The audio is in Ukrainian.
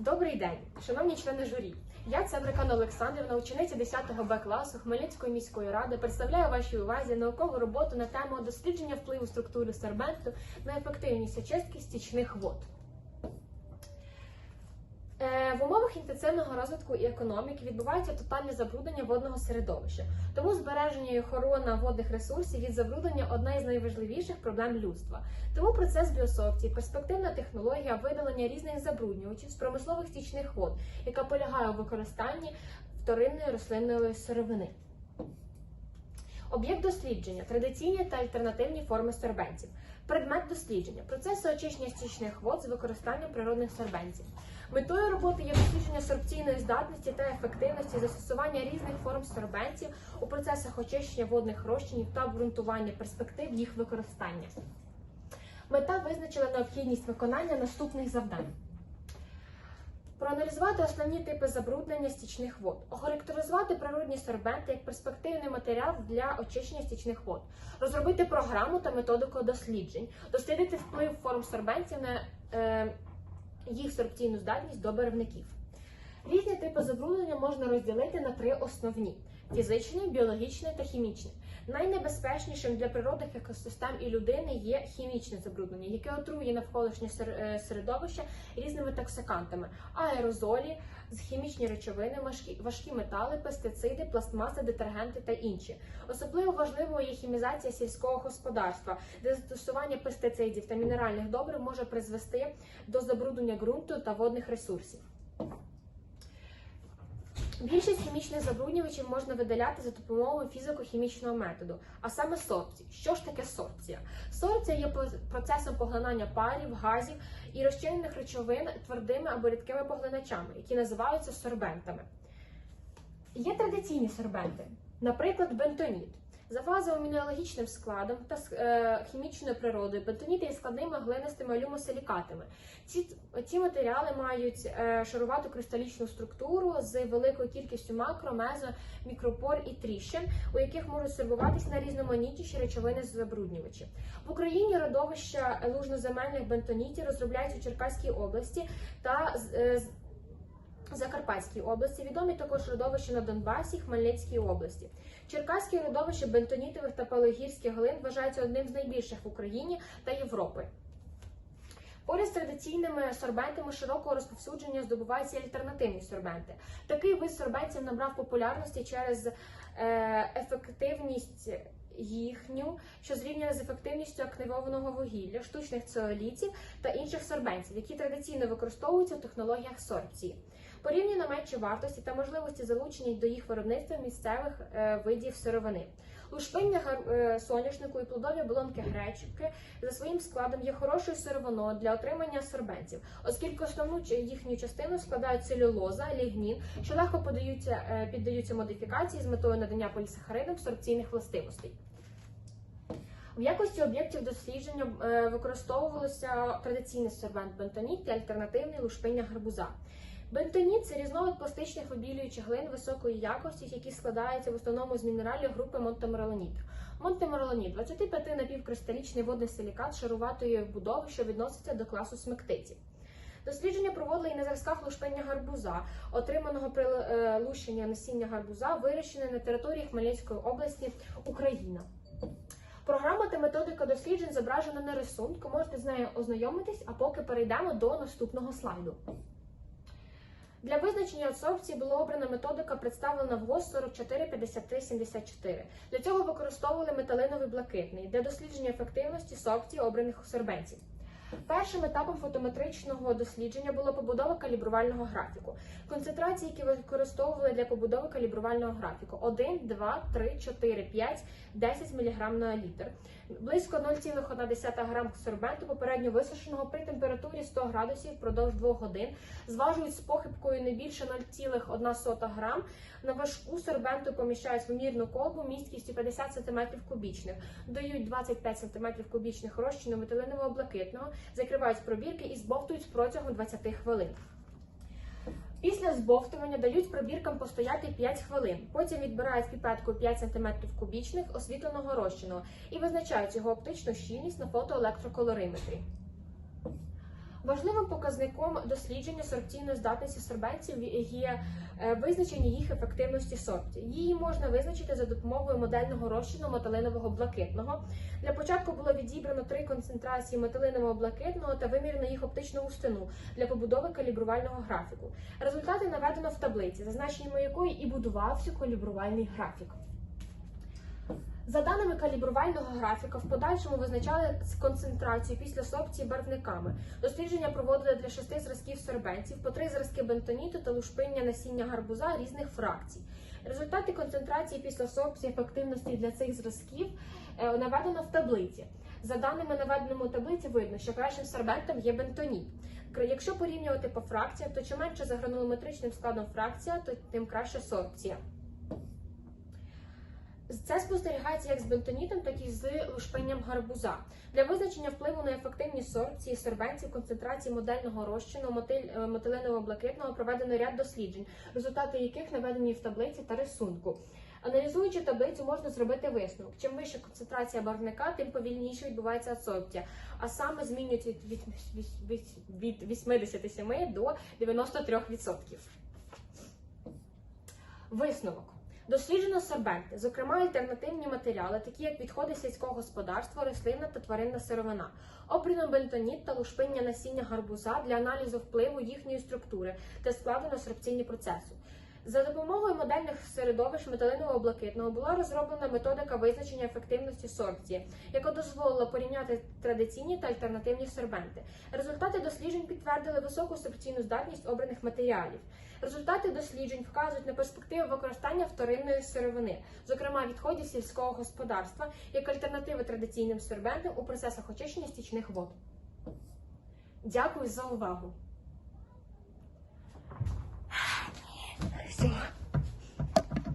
Добрий день, шановні члени журі. Я Цеврикана Олександрівна, учениця 10 Б класу Хмельницької міської ради, представляю вашій увазі наукову роботу на тему дослідження впливу структури сербенту на ефективність очистки стічних вод. Умовах інтенсивного розвитку і економіки відбувається тотальне забруднення водного середовища. Тому збереження і охорона водних ресурсів від забруднення одна із найважливіших проблем людства. Тому процес біосорбції – перспективна технологія видалення різних забруднювачів з промислових стічних вод, яка полягає у використанні вторинної рослинної сировини. Об'єкт дослідження традиційні та альтернативні форми сорбентів. Предмет дослідження процеси очищення стічних вод з використанням природних сорбентів. Метою роботи є дослідження сорбційної здатності та ефективності застосування різних форм сорбентів у процесах очищення водних розчинів та обґрунтування перспектив їх використання. Мета визначила необхідність виконання наступних завдань. Проаналізувати основні типи забруднення стічних вод, охарактеризувати природні сорбенти як перспективний матеріал для очищення стічних вод, розробити програму та методику досліджень, дослідити вплив форм сорбентів на е, їх сорбційну здатність до барвників. Різні типи забруднення можна розділити на три основні: фізичний, біологічний та хімічний. Найнебезпечнішим для природних екосистем і людини є хімічне забруднення, яке отрує навколишнє е, середовище різними токсикантами, аерозолі, хімічні речовини, важкі метали, пестициди, пластмаси, детергенти та інші. Особливо важливою є хімізація сільського господарства, де застосування пестицидів та мінеральних добрив може призвести до забруднення ґрунту та водних ресурсів. Більшість хімічних забруднювачів можна видаляти за допомогою фізико-хімічного методу, а саме сорбції. Що ж таке сорбція? Сорбція є процесом поглинання парів, газів і розчинених речовин твердими або рідкими поглиначами, які називаються сорбентами. Є традиційні сорбенти, наприклад, бентоніт. За фазовим мінералогічним складом та е, хімічною природою бентоніти є складними глинистими алюмосилікатами. Ці, ці матеріали мають е, шарувату кристалічну структуру з великою кількістю макро, мезо, мікропор і тріщин, у яких можуть сорбуватись на різноманітніші речовини забруднювачі. В Україні родовища лужноземельних бентонітів розробляють у Черкаській області та е, Закарпатській області, відомі також родовища на Донбасі, Хмельницькій області. Черкаське родовище бентонітових та палагірських глин вважається одним з найбільших в Україні та Європи. Поряд з традиційними сорбентами широкого розповсюдження здобуваються альтернативні сорбенти. Такий вид сорбентів набрав популярності через е, ефективність їхню, що зрівняна з ефективністю активованого вугілля, штучних цеолітів та інших сорбентів, які традиційно використовуються в технологіях сорбції. Порівняно менші вартості та можливості залучення до їх виробництва місцевих е, видів сировини. Лушпиння е, соняшнику і плодові оболонки гречки за своїм складом є хорошою сировиною для отримання сорбентів, оскільки основну їхню частину складають целюлоза, лігнін, що легко подаються, е, піддаються модифікації з метою надання полісахаридам сорбційних властивостей. В якості об'єктів дослідження використовувалося традиційний сорбент бентоніт і альтернативний лушпиння гарбуза. Бентоніт це різновид пластичних вибілюючих глин високої якості, які складаються в основному з мінералів групи монтеморолоніт. Монтеморолоніт – 25 напівкристалічний водний силікат шаруватої вбудови, що відноситься до класу смектиців. Дослідження проводили і на зразках лушпиння гарбуза, отриманого при е, лущенні насіння гарбуза, вирощене на території Хмельницької області, Україна. Програма та методика досліджень зображена на рисунку. Можете з нею ознайомитись, а поки перейдемо до наступного слайду. Для визначення адсорбції була обрана методика, представлена в ГОС 445374. Для цього використовували металиновий блакитний для дослідження ефективності сорбції обраних сорбентів. Першим етапом фотометричного дослідження була побудова калібрувального графіку. Концентрації, які використовували для побудови калібрувального графіку: 1, 2, 3, 4, 5, 10 мг на літр. Близько 0,1 грам сорбенту попередньо висушеного при температурі 100 градусів впродовж 2 годин зважують з похибкою не більше 0,1 грам. На важку сорбенту поміщають в мірну колбу місткістю 50 см кубічних, дають 25 см кубічних розчину металинового блакитного, закривають пробірки і збовтують протягом 20 хвилин. Після збовтування дають пробіркам постояти 5 хвилин. Потім відбирають піпетку 5 см кубічних освітленого розчину і визначають його оптичну щільність на фотоелектроколориметрі. Важливим показником дослідження сорбційної здатності сорбенців є е, визначення їх ефективності сорбців. Її можна визначити за допомогою модельного розчину металинового блакитного. Для початку було відібрано три концентрації металинового блакитного та вимірено їх оптичну густину для побудови калібрувального графіку. Результати наведено в таблиці, зазначенням якої і будувався калібрувальний графік. За даними калібрувального графіка, в подальшому визначали концентрацію після сорбції барвниками. Дослідження проводили для шести зразків сорбенців, по три зразки бентоніту та лушпиння насіння гарбуза різних фракцій. Результати концентрації після сорбції ефективності для цих зразків е, наведено в таблиці. За даними наведеному таблиці, видно, що кращим сорбентом є бентоніт. Якщо порівнювати по фракціям, то чим менше за гранулометричним складом фракція, то тим краще сорбція. Це спостерігається як з бентонітом, так і з лушпинням гарбуза. Для визначення впливу на ефективність сорбції сорбенців концентрації модельного розчину е, метилиново-блакитного проведено ряд досліджень, результати яких наведені в таблиці та рисунку. Аналізуючи таблицю, можна зробити висновок. Чим вища концентрація барвника, тим повільніше відбувається адсорбція, а саме змінюється від 87 до 93%. Висновок. Досліджено сорбенти, зокрема альтернативні матеріали, такі як відходи сільського господарства, рослинна та тваринна сировина. Обрано бентоніт та лушпиння насіння гарбуза для аналізу впливу їхньої структури та складу на сорбційні процеси. За допомогою модельних середовищ металинового блакитного була розроблена методика визначення ефективності сорбції, яка дозволила порівняти традиційні та альтернативні сорбенти. Результати досліджень підтвердили високу сорбційну здатність обраних матеріалів. Результати досліджень вказують на перспективи використання вторинної сировини, зокрема відходів сільського господарства, як альтернативи традиційним сорбентам у процесах очищення стічних вод. Дякую за увагу. 行。